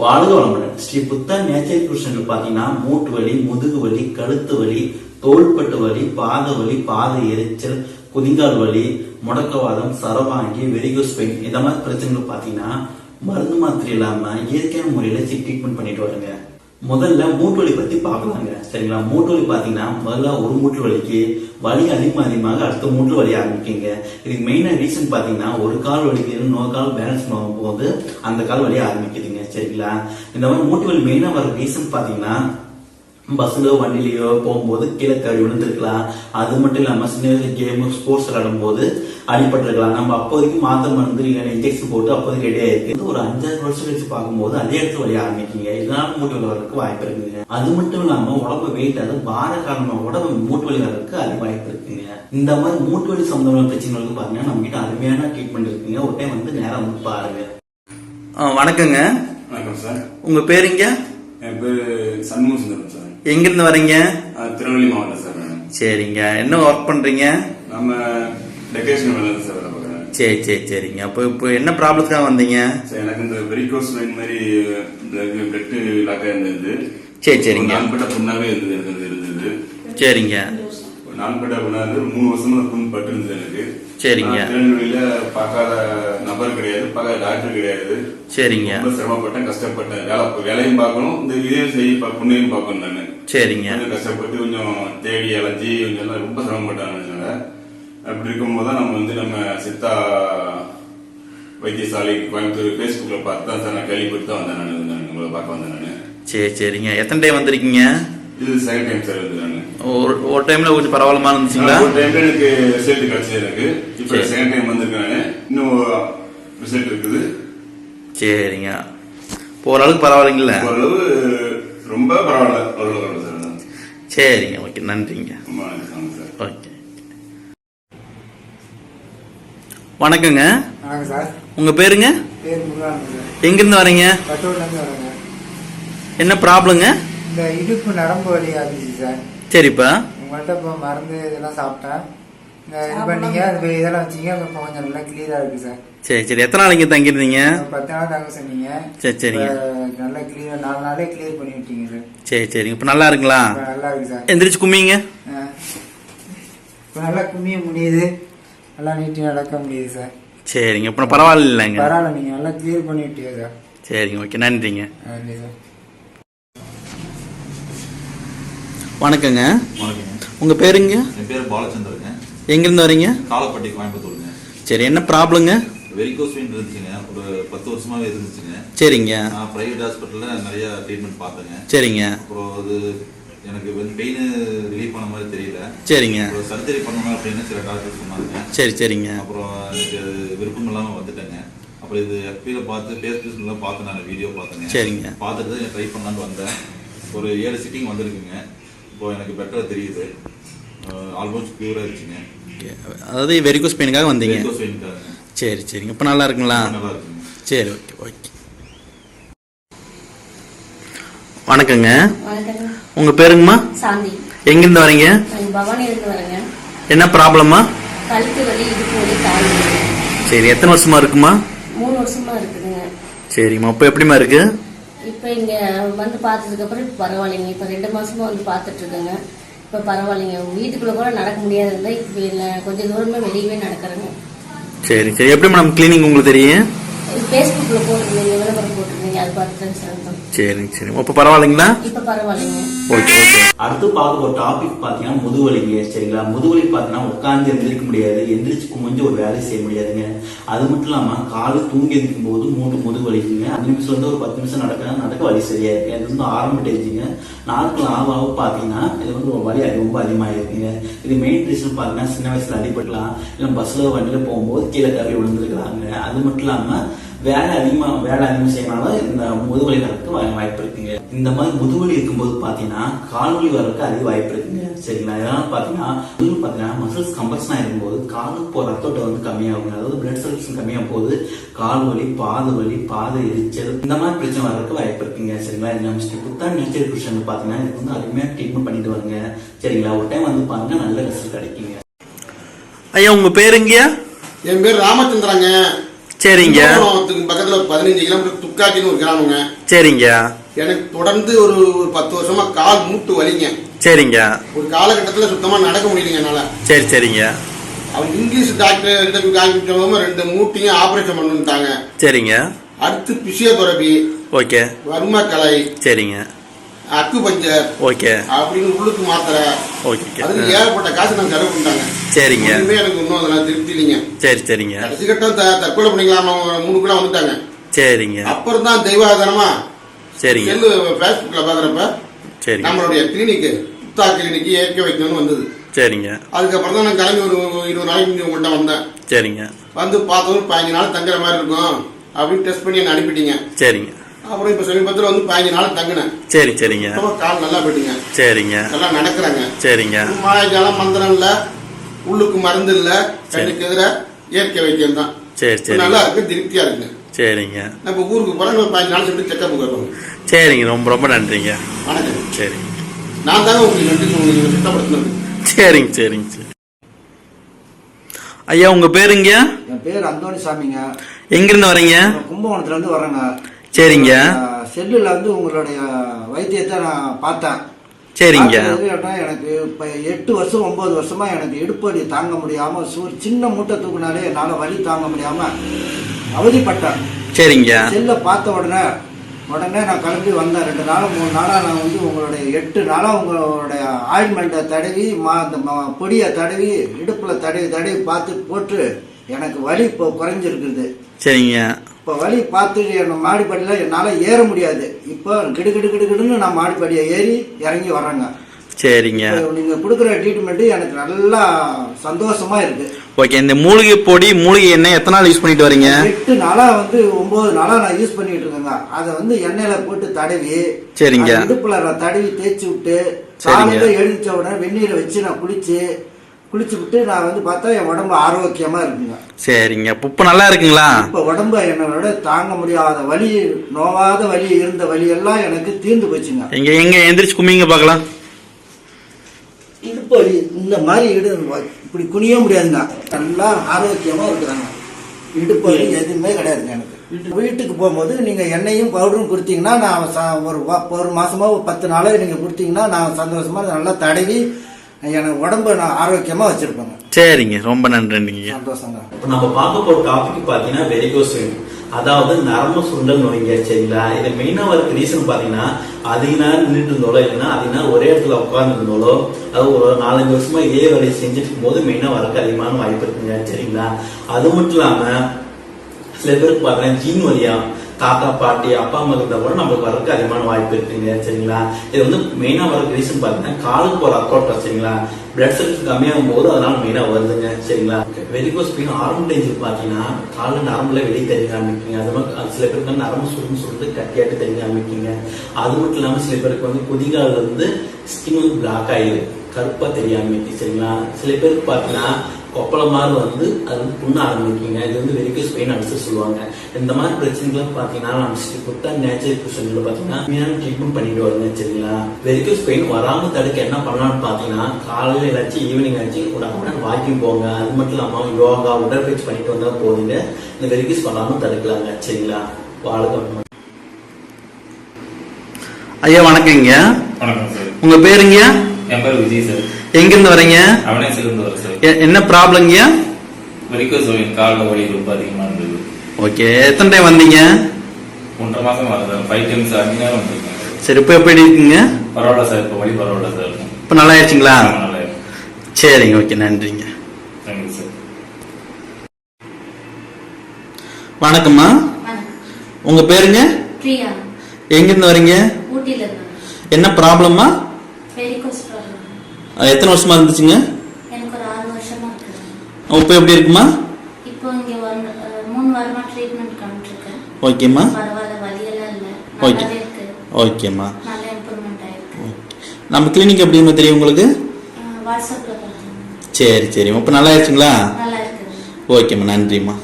வாழ்க வளமுடன். ஸ்ரீ புத்தா நேச்சர் கிருஷ்ணன் பாத்தீங்கன்னா மூட்டு வலி முதுகு வலி கழுத்து வலி தோள்பட்டு வலி பாத வலி பாத எரிச்சல் குதிங்கால் வலி முடக்கவாதம் சரவாங்கி வெரிகோஸ் பெயின் இந்த மாதிரி பிரச்சனைகள் பாத்தீங்கன்னா மருந்து மாத்திரை இல்லாம இயற்கையான முறையில ட்ரீட்மெண்ட் பண்ணிட்டு வருங்க முதல்ல மூட்டு வலி பத்தி பார்க்கலாங்க. சரிங்களா? மூட்டு வலி பாத்தீங்கன்னா முதல்ல ஒரு மூட்டு வலிக்கு வலி அதிகமாக அதிகமாக அடுத்த மூட்டு வலி ஆரம்பிக்குங்க. இதுக்கு மெயினாக ரீசன் பாத்தீங்கன்னா ஒரு கால் வலிக்கு இன்னொரு கால் பேலன்ஸ் பண்ணும் போது அந்த கால் வலி ஆரம்பிக்குதுங்க. சரிங்களா இந்த மாதிரி மூட்டுவலி மெயினாக வர ரீசன் பாத்தீங்கன்னா பஸ்ஸிலோ வண்டிலையோ போகும்போது கீழே தவறி விழுந்திருக்கலாம். அது மட்டும் இல்லாம சின்ன வயசுல கேம் ஸ்போர்ட்ஸ் விளையாடும் போது அடிபட்டிருக்கலாம். நம்ம அப்போதைக்கு மாத்திரை மருந்து இல்லைன்னா இன்ஜெக்ஷன் போட்டு அப்போதைக்கு ரெடி ஆயிருக்கு. ஒரு அஞ்சாறு வருஷம் கழிச்சு பார்க்கும்போது அதே இடத்துல வழி ஆரம்பிக்கீங்க. இதனால மூட்டு வலி வரக்கு வாய்ப்பு இருக்குங்க. அது மட்டும் இல்லாம உடம்பு வெயிட் அது பார காரணமாக உடம்பு மூட்டு வலி வரக்கு அதிக வாய்ப்பு இருக்குங்க. இந்த மாதிரி மூட்டு வலி சம்பந்தமான பிரச்சனைகளுக்கு பாத்தீங்கன்னா நம்ம கிட்ட அருமையான ட்ரீட்மெண்ட் இருக்குங்க. ஒரு டைம் வந்து நேரம் வந்து பாருங்க. வணக்கங்க. வணக்கம் சார். உங்க பேருங்க என் பேர் சண்முக சுந்தரம் சார். எங்கிருந்து வரீங்க? திருநெல்வேலி மாவட்டம் சார். சரிங்க. என்ன ஒர்க் பண்றீங்க? நம்ம டெக்கரேஷன் வேலை சார் வேலை பார்க்குறேன். சரி சரி சரிங்க. அப்போ இப்போ என்ன ப்ராப்ளத்துக்காக வந்தீங்க? சார் எனக்கு இந்த வெரிகோஸ் வெயின் மாதிரி பிளட் லாக்காக இருந்தது. சரி சரிங்க. நாள்பட்ட புண்ணாவே இருந்தது எனக்கு இருந்தது. சரிங்க. நாள்பட்ட புண்ணாது ஒரு மூணு வருஷமா புண் பட்டு இருந்தது சரிங்க. திருநெல்வேலியில பார்க்காத நபர் கிடையாது பார்க்காத டாக்டர் கிடையாது. சரிங்க. ரொம்ப சிரமப்பட்டேன் கஷ்டப்பட்டேன். வேலை வேலையும் பார்க்கணும் இந்த இதையும் செய்ய புண்ணையும் பார்க்கணும் நான். சரிங்க. கொஞ்சம் கஷ்டப்பட்டு கொஞ்சம் தேடி அலைஞ்சி கொஞ்சம் எல்லாம் ரொம்ப சிரமப்பட்டாங்க அப்படி இருக்கும்போது தான் நம்ம வந்து நம்ம சித்தா வைத்தியசாலை கோயம்புத்தூர் ஃபேஸ்புக்கில் பார்த்து தான் சார் நான் கேள்விப்பட்டு தான் வந்தேன் நான். நான் உங்களை பார்க்க வந்தேன் நான். சரி சரிங்க. எத்தனை டைம் வந்திருக்கீங்க? இது செகண்ட் டைம் சார் வந்து நான். ஒரு ஒரு டைம்ல கொஞ்சம் பரவாயில்லமா இருந்துச்சுங்களா? ஒரு டைம் எனக்கு ரிசல்ட் கிடைச்சது எனக்கு. இப்போ. செகண்ட் டைம் வந்திருக்கேன் நான் இன்னும் ரிசல்ட் இருக்குது. சரிங்க. ஓரளவுக்கு பரவாயில்லைங்களா? ஓரளவு ரொம்ப பரவாயில்ல. ஓரளவு சரிங்க. ஓகே. நன்றிங்க. ஓகே. வணக்கங்க. வணக்கம் சார். உங்க பேருங்க? எங்கிருந்து வரீங்க? என்ன ப்ராப்ளங்க இந்த இடுப்பு நரம்பு வலி ஆரம்பிச்சு சார். சரிப்பா. உங்கள்கிட்ட இப்போ மருந்து இதெல்லாம் சாப்பிட்டேன். இது பண்ணீங்க அது இதெல்லாம் வச்சீங்க இப்போ கொஞ்சம் நல்லா கிளியராக இருக்கு சார். சரி சரி. எத்தனை நாள் இங்க தங்கியிருந்தீங்க பத்து நாள் தாங்க சொன்னீங்க சரி சரிங்க. இப்ப நல்லா கிளியர் நாலு நாளே கிளியர் பண்ணி விட்டீங்க சார். சரி சரிங்க. இப்போ நல்லா இருக்குங்களா? நல்லா இருக்கு சார். எந்திரிச்சு கும்பிங்க இப்போ நல்லா கும்மிய முடியுது. நல்லா நீட்டி நடக்க முடியுது சார். சரிங்க. இப்போ பரவாயில்ல இல்லைங்க பரவாயில்ல நீங்கள் நல்லா கிளியர் பண்ணி விட்டீங்க சார். சரிங்க. ஓகே. நன்றிங்க. நன்றி சார். வணக்கங்க. வணக்கங்க. உங்க பேருங்க? என் பேர் பாலச்சந்திரங்க. எங்கிருந்து வரீங்க? காலப்பட்டி கோயம்புத்தூருங்க. சரி என்ன ப்ராப்ளங்க? வெரிகோஸ் வெயின் இருந்துச்சுங்க. ஒரு பத்து வருஷமாவே இருந்துச்சுங்க. சரிங்க. நான் பிரைவேட் ஹாஸ்பிட்டல்ல நிறைய ட்ரீட்மெண்ட் பார்த்தேங்க. சரிங்க. அப்புறம் அது எனக்கு வந்து பெயின் ரிலீஃப் பண்ண மாதிரி தெரியல. சரிங்க. அப்புறம் சர்ஜரி பண்ணணும் அப்படின்னு சில டாக்டர் சொன்னாங்க. சரி சரிங்க. அப்புறம் எனக்கு அது விருப்பம் இல்லாம வந்துட்டேங்க. அப்புறம் இது எஃபில பார்த்து ஃபேஸ்புக்ல பார்த்து நான் வீடியோ பார்த்தேங்க. சரிங்க. பார்த்துட்டு ட்ரை பண்ணலான்னு வந்தேன். ஒரு ஏழு சிட்டிங் வந்திருக்குங்க. இப்போ எனக்கு பெட்டரா தெரியுது. ஆல்மோஸ்ட் கியூர் ஆயிடுச்சுங்க. அதாவது வெரிகோஸ் பெயினுக்காக வந்தீங்க. வெரிகோஸ் சரி சரிங்க. இப்போ நல்லா இருக்குங்களா? நல்லா இருக்குங்க. சரி ஓகே ஓகே வணக்கங்க. உங்க பேருங்கம்மா? சாந்தி. எங்கிருந்து வரீங்க? நாங்கள் பவானி இருந்து வரேங்க. என்ன ப்ராப்ளமா கழுத்து வலி இடுப்பு வலி கால் வலி. சரி எத்தனை வருஷமா இருக்குமா? மூணு வருஷமா இருக்குதுங்க. சரிம்மா இப்போ எப்படிம்மா இருக்கு? இப்போ இங்க வந்து பார்த்ததுக்கு அப்புறம் இப்போ பரவாயில்லைங்க. இப்போ ரெண்டு மாசமா வந்து பார்த்துட்டு இருக்கேங்க இப்போ பரவாயில்லைங்க. வீட்டுக்குள்ள கூட நடக்க முடியாது இருந்தா இப்போ இல்லை கொஞ்சம் தூரமே வெளியவே நடக்கிறேங்க. சரி சரி. எப்படி மேடம் கிளீனிக் உங்களுக்கு தெரியும்? ஃபேஸ்புக்கில் போட்டிருந்தீங்க விளம்பரம் போட்டிருந்தீங்க. அது பார்த்துட்டு சார் சரிங்க சரி இப்போ பரவாயில்லைங்களா? இப்போ பரவாயில்லைங்க. ஓகே ஓகே அடுத்து பார்க்க ஒரு டாபிக் பார்த்தீங்கன்னா முதுவலிங்க சரிங்களா? முதுவலி பார்த்தீங்கன்னா உட்காந்து எந்திரிக்க முடியாது. எந்திரிச்சு குமிஞ்சு ஒரு வேலை செய்ய முடியாதுங்க. அது மட்டும் இல்லாம காலு தூங்கி எந்திரிக்கும் போது மூட்டு முதுகு வலிக்குங்க அஞ்சு நிமிஷம் வந்து ஒரு பத்து நிமிஷம் நடக்க நடக்க வலி சரியா இருக்கு. அது வந்து ஆரம்ப டேஜுங்க நாட்கள் ஆக ஆக பார்த்தீங்கன்னா இது வந்து ஒரு வலி அது ரொம்ப அதிகமாயிருக்குங்க. இது மெயின் ரீசன் பார்த்தீங்கன்னா சின்ன வயசுல அடிபடலாம் இல்லை பஸ்ல வண்டியில போகும்போது கீழே கறி விழுந்துருக்காங்க அது மட்டும் இல்லாம வேலை அதிகமா வேலை அதிகமாக செய்யறனால இந்த முதுவலி வரதுக்கு வாய்ப்பு இருக்குங்க. இந்த மாதிரி முதுவலி இருக்கும்போது பாத்தீங்கன்னா கால்வலி வரதுக்கு அதிக வாய்ப்பு இருக்குங்க. சரிங்களா? இதனால பாத்தீங்கன்னா முதுகு பாத்தீங்கன்னா மசில்ஸ் கம்பல்ஷன் ஆயிருக்கும்போது காலுக்கு போற ரத்தோட்டம் வந்து கம்மியாகுங்க. அதாவது பிளட் சர்க்குலேஷன் கம்மியாகும் போது கால் வலி பாத வலி பாத எரிச்சல் இந்த மாதிரி பிரச்சனை வரதுக்கு வாய்ப்பு இருக்குங்க. சரிங்களா? இது நம்ம ஸ்ரீ புத்தா நேச்சர் கிருஷ்ணன் பாத்தீங்கன்னா இதுக்கு வந்து அருமையா ட்ரீட்மெண்ட் பண்ணிட்டு வருங்க. சரிங்களா? ஒரு டைம் வந்து பாருங்க நல்ல ரிசல்ட் கிடைக்குங்க. ஐயா உங்க பேருங்கயா என் பேர் ராமச்சந்திரங்க. சரிங்க. பக்கத்துல பதினஞ்சு கிலோமீட்டர் துக்காக்கின்னு ஒரு கிராமங்க. சரிங்க. எனக்கு தொடர்ந்து ஒரு ஒரு பத்து வருஷமா கால் மூட்டு வலிங்க. சரிங்க. ஒரு காலகட்டத்துல சுத்தமா நடக்க முடியலைங்க என்னால. சரி சரிங்க. அவங்க இங்கிலீஷ் டாக்டர் போய் காமிச்சவங்க ரெண்டு மூட்டையும் ஆபரேஷன் பண்ணுட்டாங்க சரிங்க. அடுத்து பிசியோதெரபி ஓகே. வர்மக்கலை சரிங்க. அக்கு பஞ்சர் ஓகே. அப்படின்னு உள்ளுக்கு மாத்திரை. ஓகே. அதுக்கு ஏகப்பட்ட காசு நான் செலவு பண்ணிட்டாங்க. சரிங்க. எனக்கு இன்னும் அதெல்லாம் சரி சரிங்க. கடைசி கட்டம் தற்கொலை பண்ணிக்கலாம் மூணு கூட வந்துட்டாங்க. சரிங்க. அப்புறம் தான் தெய்வாதனமா சரிங்க. செல்லு பேஸ்புக்ல பாக்குறப்ப சரிங்க. நம்மளுடைய கிளினிக்கு புத்தா கிளினிக்கு ஏற்க வைக்கணும்னு வந்தது. சரிங்க. அதுக்கப்புறம் தான் நான் கிளம்பி ஒரு இருபது நாளைக்கு முந்தி உங்கள்கிட்ட வந்தேன். சரிங்க. வந்து பார்த்ததும் பதினஞ்சு நாள் தங்குற மாதிரி இருக்கும் அப்படின்னு டெஸ்ட் பண்ணி என்ன அனுப்பிட்டீங்க. சரிங்க. அப்புறம் இப்ப சமீபத்தில் வந்து பதினஞ்சு நாள் தங்கினேன். சரி சரிங்க. கால் நல்லா போயிட்டுங்க. சரிங்க. நல்லா நடக்கிறாங்க சரிங்க. மாயஜாலம் மந்திரம் இல்ல. உள்ளுக்கு மருந்து இல்ல கண்ணுக்கு எதிர இயற்கை வைத்தியம் தான். சரி சரி நல்லா இருக்கு திருப்தியா இருக்குங்க சரிங்க. நம்ம ஊருக்கு போறோம் இன்னும் பதினஞ்சு நாள் சென்று செக்கப் கேட்போம் சரிங்க ரொம்ப ரொம்ப நன்றிங்க. வணக்கம். சரிங்க நான் தாங்க உங்களுக்கு நன்றி உங்களுக்கு சுத்தப்படுத்தினது சரிங்க சரிங்க சரி. ஐயா உங்க பேருங்க? என் பேர் அந்தோணி சாமிங்க எங்கிருந்து வரீங்க? கும்பகோணத்துல இருந்து வரேங்க சரிங்க. செல்லுல வந்து உங்களுடைய வைத்தியத்தை நான் பார்த்தேன். சரிங்க. எனக்கு இப்ப எட்டு வருஷம் ஒன்பது வருஷமா எனக்கு இடுப்பு வலி தாங்க முடியாம சு- சின்ன மூட்டை தூக்குனாலே என்னால வலி தாங்க முடியாம அவதிப்பட்டேன். சரிங்க. செல்லை பார்த்த உடனே உடனே நான் கிளம்பி வந்தேன். ரெண்டு நாள் மூணு நாளாக நான் வந்து உங்களுடைய எட்டு நாளாக உங்களுடைய ஆயில்மெண்ட்டை தடவி மா அந்த பொடியை தடவி இடுப்பில் தடவி தடவி பார்த்து போட்டு எனக்கு வலி இப்போ குறைஞ்சிருக்குது. சரிங்க. இப்போ வலி பார்த்து என் மாடிப்படியில் என்னால் ஏற முடியாது. இப்போ கிடு கிடு கிடு கிடுன்னு நான் மாடிப்படியை ஏறி இறங்கி வர்றேங்க. சரிங்க. நீங்கள் கொடுக்குற ட்ரீட்மெண்ட்டு எனக்கு நல்லா சந்தோஷமா இருக்கு. ஓகே இந்த மூலிகை பொடி மூலிகை எண்ணெய் எத்தனை நாள் யூஸ் பண்ணிட்டு வரீங்க? எட்டு நாளா வந்து ஒன்பது நாளா நான் யூஸ் பண்ணிட்டு இருக்கேங்க. அதை வந்து எண்ணெயில போட்டு தடவி சரிங்க. இடுப்புல நான் தடவி தேய்ச்சி விட்டு. காலையில எழுந்திரிச்ச உடனே வெந்நீரை வச்சு நான் குளிச்சு குளிச்சு விட்டு நான் வந்து பார்த்தா என் உடம்பு ஆரோக்கியமா இருக்குங்க. சரிங்க. இப்ப நல்லா இருக்குங்களா? இப்ப உடம்பு என்னோட தாங்க முடியாத வலி நோவாத வலி இருந்த வலி எல்லாம் எனக்கு தீர்ந்து போச்சுங்க. எங்க எங்க எந்திரிச்சு குமிங்க பார்க்கலாம். இடுப்பு வலி இந்த மாதிரி இடு இப்படி குனிய முடியாதுங்க. நல்லா ஆரோக்கியமா இருக்கிறாங்க. இடுப்பு வலி எதுவுமே கிடையாதுங்க எனக்கு. வீட்டுக்கு போகும்போது நீங்க எண்ணெயும் பவுடரும் கொடுத்தீங்கன்னா நான் ஒரு ஒரு ஒரு பத்து நாளா நீங்க கொடுத்தீங்கன்னா நான் சந்தோஷமா நல்லா தடவி எனக்கு உடம்ப நான் ஆரோக்கியமா வச்சிருப்பேங்க. சரிங்க. ரொம்ப நன்றிங்க. சந்தோஷங்க. இப்போ நம்ம பார்க்க போற டாபிக் பாத்தீங்கன்னா வெரிகோஸ் வெயின் அதாவது நரம்பு சுண்டல் நோய்ங்க சரிங்களா? இது மெயினா வரக்கு ரீசன் பாத்தீங்கன்னா அதிக நேரம் நின்றுட்டு இருந்தோலோ இல்லைன்னா அதிக நேரம் ஒரே இடத்துல உட்கார்ந்து இருந்தோலோ அது ஒரு நாலஞ்சு வருஷமா இதே வேலையை செஞ்சுட்டு இருக்கும்போது மெயினா வரக்கு அதிகமான வாய்ப்பு இருக்குங்க சரிங்களா? அது மட்டும் இல்லாம சில பேருக்கு பாத்தீங்கன்னா ஜீன் வழியா தாத்தா பாட்டி அப்பா அம்மா இருந்தா கூட நம்மளுக்கு வரக்கு அதிகமான வாய்ப்பு இருக்குங்க சரிங்களா? இது வந்து மெயினா வரக்கு ரீசன் பாத்தீங்கன்னா காலுக்கு போற அக்கௌண்ட் சரிங்களா? பிளட் செல்ஸ் கம்மியாகும் போது அதனால மெயினா வருதுங்க சரிங்களா? வெரிகோஸ் பெயின் ஆரம்ப டேஜில் பாத்தீங்கன்னா கால நரம்புல வெளியே தெரிய ஆரம்பிக்குங்க அது மாதிரி சில பேருக்கு வந்து நரம்பு சுருன்னு சுருந்து கட்டியாட்டு தெரிய ஆரம்பிக்குங்க அது மட்டும் இல்லாம சில பேருக்கு வந்து குதிகால இருந்து ஸ்கின் வந்து பிளாக் ஆயிடுது கருப்பா தெரிய ஆரம்பிக்கு சரிங்களா? சில பேருக்கு பாத்தீங்கன்னா கொப்பள மாதிரி வந்து அது வந்து புண்ண ஆரம்பிக்குங்க இது வந்து வெரிகோஸ் பெயின் அடிச்சு சொல்லுவாங்க. இந்த மாதிரி பிரச்சனைகள் பாத்தீங்கன்னா நம்ம ஸ்ரீ புத்தா நேச்சர் கிருஷ்ணன்ல பாத்தீங்கன்னா மீனான ட்ரீட்மெண்ட் பண்ணிட்டு வருங்க சரிங்களா? வெரிகோஸ் பெயின் வராம தடுக்க என்ன பண்ணலாம்னு பாத்தீங்கன்னா காலையில ஏதாச்சும் ஈவினிங் ஆச்சு ஒரு அரை வாக்கிங் போங்க. அது மட்டும் இல்லாம யோகா உடற்பயிற்சி பண்ணிட்டு வந்தா போதுங்க. இந்த வெரிகோஸ் வராம தடுக்கலாங்க சரிங்களா? வாழ்க்கை ஐயா வணக்கங்க வணக்கம் சார். உங்க பேருங்க? என் பேர் விஜய் சார் எங்கிருந்து வரீங்க? அவனே சிலிருந்து வரேன் சார் எ- என்ன ப்ராப்ளம்ங்க காலில் வலி ரொம்ப அதிகமாக இருந்தது. ஓகே எத்தனை டைம் வந்தீங்க? ஒன்றரை மாசம் ஃபைவ் டைம்ஸ் அஞ்சு நேரம் வந்திருக்கேன். சார் இப்போ எப்படி இருக்குங்க? பரவாயில்ல சார் இப்போ வலி பரவாயில்ல சார் இப்போ நல்லா ஆயிடுச்சுங்களா? நல்லா சரிங்க ஓகே நன்றிங்க. தேங்க்யூ சார் வணக்கம்மா. உங்க பேருங்க? பிரியா. எங்கிருந்து வரீங்க? என்ன ப்ராப்ளமா வெரிகோஸ் ப்ராப்ளம் எத்தனை வருஷமா இருந்துச்சுங்க? எனக்கு ஒரு ஆறு வருஷமா இருக்குது இப்போ எப்படி இருக்குமா? இப்போ இங்க மூணு வாரமா ட்ரீட்மெண்ட் பண்ணிட்டுருக்கேன் ஓகேம்மா. பரவாயில்ல வலியெல்லாம் இல்லை. ஓகே. இருக்கு. ஓகேம்மா. நல்ல இம்ப்ரூவ்மெண்ட் ஆயிருக்கு. நம்ம கிளினிக் எப்படிமா தெரியும் உங்களுக்கு? வாட்ஸ்அப்ல சரி சரி. இப்போ நல்லா ஆயிடுச்சுங்களா நல்லா இருக்குது ஓகேம்மா. நன்றிம்மா.